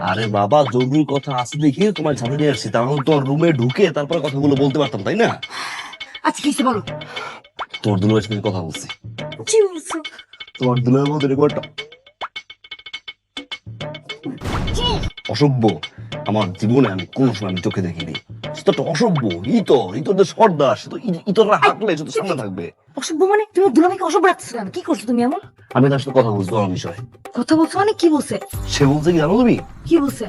আরে বাবা জরুরি কথা আছে দেখে তোমার আসছি। তাহলে তোর রুমে ঢুকে তারপর কথাগুলো বলতে পারতাম তাই না? আচ্ছা কি বলো? তোর দুলার কথা বলছি। কি বলছো তোমার দুলার মধ্যে রেকর্ডটা অসভ্য। আমার জীবনে আমি কোন সময় আমি চোখে দেখিনি। সে তো অসভ্য ইতর ইতরদের সর্দার সে তো ই- ইতররা হাঁটলে সে তো সামনে থাকবে। অসভ্য মানে তুমি দুলাভাইকে অসভ্য রাখছো কেন? কি করছ তুমি এমন? আমি তার সাথে কথা বলছি বিষয়ে। কথা বলছো মানে কি বলছে? সে বলছে কি জানো তুমি? কি বলছে?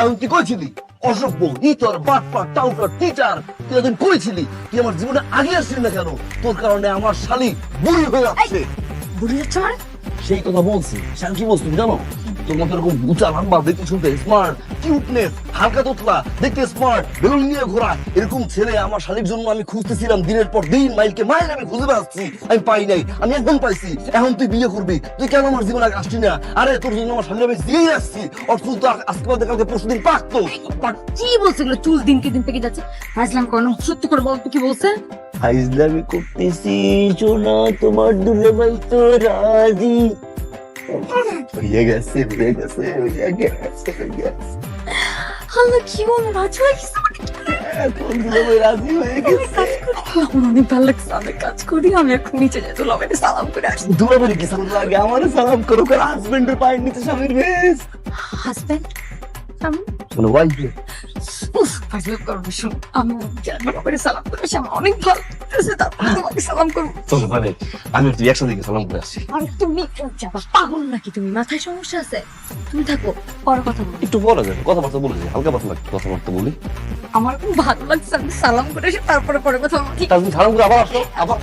এখন কইছিলি অসভ্য ইতর টাউটার টিচার তুই একদিন কইছিলি তুই আমার জীবনে আগে আসছিলি না কেন? তোর কারণে আমার শালি বুড়ি হয়ে যাচ্ছে। বুড়ি যাচ্ছে মানে? সেই কথা বলছি। কি বলছি তুমি জানো? তোর মতো এরকম উঁচা লম্বা দেখতে শুনতে স্মার্ট কিউটনেস হালকা তোতলা, দেখতে স্মার্ট বেলুন নিয়ে ঘোরা, এরকম ছেলে আমার শালীর জন্য আমি খুঁজতেছিলাম দিনের পর দিন, মাইলকে মাইল আমি খুঁজে বেড়াচ্ছি, আমি পাই নাই, আমি এখন পাইছি, এখন তুই বিয়ে করবি, তুই কেন আমার জীবনে আসছি না? আরে, তোর জন্য আমার শালীর আমি দিয়ে আসছি ওর চুল তো আজকে বাদে কালকে পরশু দিন পাকতো। পাক- কি বলছে চুল দিনকে দিন পেকে যাচ্ছে? হাসলাম কোনো সত্যি করে বলতো কি বলছে? ফাইজলামি করতেছি শোনা তোমার দুলে ভাই তো রাজি। হয়ে গেছে হয়ে গেছে হয়ে গেছে হয়ে গেছে। আল্লাহ কি বলো রাজু হয়ে গেছে এখন দুলে ভাই রাজি হয়ে গেছে। আমার অনেক ভালো লাগছে আমি কাজ করি আমি এখন নিচে যাই দুলাভাইকে সালাম করে আসি। দুলে ভাই কি সালাম লাগে? আমার সালাম করো কার হাজবেন্ডের পায়ের নিচে স্বামীর বেশ হাজবেন্ড আমি মানে ওয়াইফ উফ করব শুন আমি দুলাভাইকে সালাম করে আসি অনেক ভালো তারপর তোমাকে সালাম করব। চলো মানে আমি তুই একসাথে গিয়ে সালাম করে আসছি। আর তুমি যাবা পাগল নাকি তুমি? মাথায় সমস্যা আছে? তুমি থাকো পরে কথা বলো একটু বলা যাবে কথাবার্তা বলে যাই হালকা পাতলা কথাবার্তা বলি। আমার খুব ভালো লাগছে আমি সালাম করে এসে তারপরে পরে কথা বলি তুমি সালাম করে আবার আসো আবার